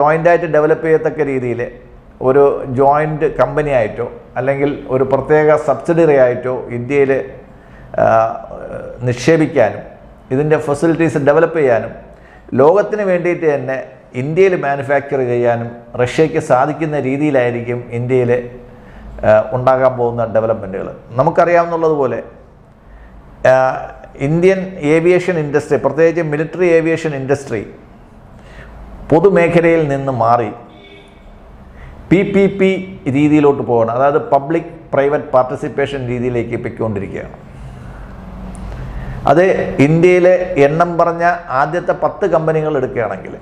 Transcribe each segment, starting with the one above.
ജോയിന്റായിട്ട് develop ചെയ്യത്തക്ക രീതിയിൽ ഒരു joint company ആയിട്ടോ അല്ലെങ്കിൽ ഒരു പ്രത്യേക സബ്സിഡറി ആയിട്ടോ ഇന്ത്യയിൽ നിക്ഷേപിക്കാനും ഇതിന്റെ ഫെസിലിറ്റീസ് ഡെവലപ്പ് ചെയ്യാനും ലോകത്തിന് വേണ്ടിയിട്ട് തന്നെ ഇന്ത്യയിൽ മാനുഫാക്ചർ ചെയ്യാനും റഷ്യയ്ക്ക് സാധിക്കുന്ന രീതിയിലായിരിക്കും ഇന്ത്യയിൽ ഉണ്ടാകാൻ പോകുന്ന ഡെവലപ്മെന്റുകൾ നമുക്കറിയാവുന്നതുപോലെ ഇന്ത്യൻ ഏവിയേഷൻ ഇൻഡസ്ട്രി പ്രത്യേകിച്ച് മിലിറ്ററി ഏവിയേഷൻ ഇൻഡസ്ട്രി പൊതുമേഖലയിൽ നിന്ന് മാറി പി പി പി രീതിയിലോട്ട് പോകണം. അതായത് പബ്ലിക് പ്രൈവറ്റ് പാർട്ടിസിപ്പേഷൻ രീതിയിലേക്ക് പൊയ്ക്കൊണ്ടിരിക്കുകയാണ് അത് ഇന്ത്യയിലെ എണ്ണം പറഞ്ഞ ആദ്യത്തെ പത്ത് കമ്പനികൾ എടുക്കുകയാണെങ്കിൽ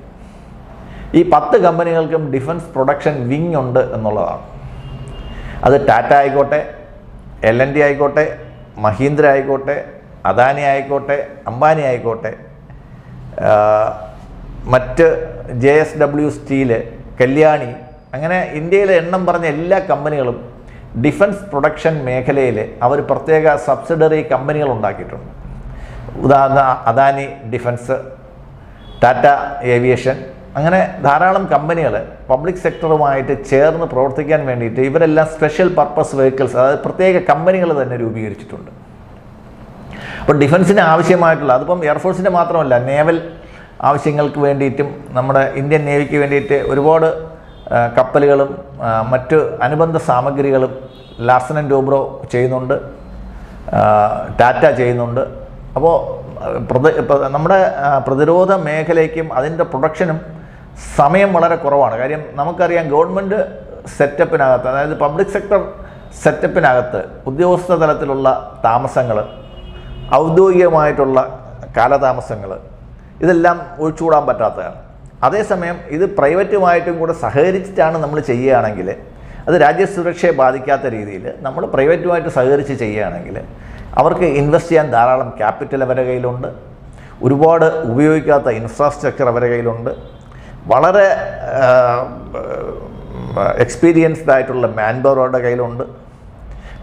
ഈ പത്ത് കമ്പനികൾക്കും ഡിഫൻസ് പ്രൊഡക്ഷൻ വിങ് ഉണ്ട് എന്നുള്ളതാണ്. അത് ടാറ്റ ആയിക്കോട്ടെ എൽ എൻ ഡി ആയിക്കോട്ടെ മഹീന്ദ്ര ആയിക്കോട്ടെ അദാനി ആയിക്കോട്ടെ അംബാനി ആയിക്കോട്ടെ മറ്റ് J S W steel Kalyani അങ്ങനെ ഇന്ത്യയിലെ എണ്ണം പറഞ്ഞ എല്ലാ കമ്പനികളും ഡിഫൻസ് പ്രൊഡക്ഷൻ മേഖലയിൽ അവർ പ്രത്യേക സബ്സിഡറി കമ്പനികൾ ഉണ്ടാക്കിയിട്ടുണ്ട്. ഉദാഹരണ അദാനി ഡിഫൻസ് ടാറ്റ ഏവിയേഷൻ അങ്ങനെ ധാരാളം കമ്പനികൾ പബ്ലിക് സെക്ടറുമായിട്ട് ചേർന്ന് പ്രവർത്തിക്കാൻ വേണ്ടിയിട്ട് ഇവരെല്ലാം സ്പെഷ്യൽ പർപ്പസ് വെഹിക്കിൾസ് അതായത് പ്രത്യേക കമ്പനികൾ തന്നെ രൂപീകരിച്ചിട്ടുണ്ട്. അപ്പോൾ ഡിഫൻസിന് ആവശ്യമായിട്ടുള്ള അതിപ്പം എയർഫോഴ്സിന്റെ മാത്രമല്ല നേവൽ ആവശ്യങ്ങൾക്ക് വേണ്ടിയിട്ടും നമ്മുടെ ഇന്ത്യൻ നേവിക്ക് വേണ്ടിയിട്ട് ഒരുപാട് കപ്പലുകളും മറ്റ് അനുബന്ധ സാമഗ്രികളും ലാർസൻ ആൻഡ് ഡോബ്രോ ചെയ്യുന്നുണ്ട് ടാറ്റ ചെയ്യുന്നുണ്ട്. അപ്പോൾ നമ്മുടെ പ്രതിരോധ മേഖലയ്ക്കും അതിന്റെ പ്രൊഡക്ഷനും സമയം വളരെ കുറവാണ്. കാര്യം നമുക്കറിയാം ഗവൺമെന്റ് സെറ്റപ്പിനകത്ത് അതായത് പബ്ലിക് സെക്ടർ സെറ്റപ്പിനകത്ത് ഉദ്യോഗസ്ഥ തലത്തിലുള്ള താമസങ്ങൾ ഔദ്യോഗികമായിട്ടുള്ള കാലതാമസങ്ങൾ ഇതെല്ലാം ഒഴിച്ചുകൂടാൻ പറ്റാത്തതാണ്. അതേസമയം ഇത് പ്രൈവറ്റുമായിട്ടും കൂടെ സഹകരിച്ചിട്ടാണ് നമ്മൾ ചെയ്യുകയാണെങ്കിൽ അത് രാജ്യസുരക്ഷയെ ബാധിക്കാത്ത രീതിയിൽ നമ്മൾ പ്രൈവറ്റുമായിട്ട് സഹകരിച്ച് ചെയ്യുകയാണെങ്കിൽ അവർക്ക് ഇൻവെസ്റ്റ് ചെയ്യാൻ ധാരാളം ക്യാപിറ്റൽ അവരുടെ കയ്യിലുണ്ട്. ഒരുപാട് ഉപയോഗിക്കാത്ത ഇൻഫ്രാസ്ട്രക്ചർ അവരുടെ കയ്യിലുണ്ട്. വളരെ എക്സ്പീരിയൻസ്ഡ് ആയിട്ടുള്ള മാൻ അവരുടെ കയ്യിലുണ്ട്.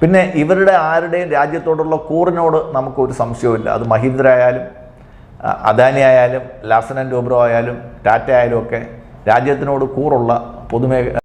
പിന്നെ ഇവരുടെ ആരുടെയും രാജ്യത്തോടുള്ള കൂറിനോട് നമുക്കൊരു സംശയവുമില്ല. അത് മഹീന്ദ്ര ആയാലും അദാനി ആയാലും ലാസൻ ആൻഡ് ഡോബ്രോ ആയാലും ടാറ്റ ആയാലും ഒക്കെ രാജ്യത്തിനോട് കൂറുള്ള പൊതുമേ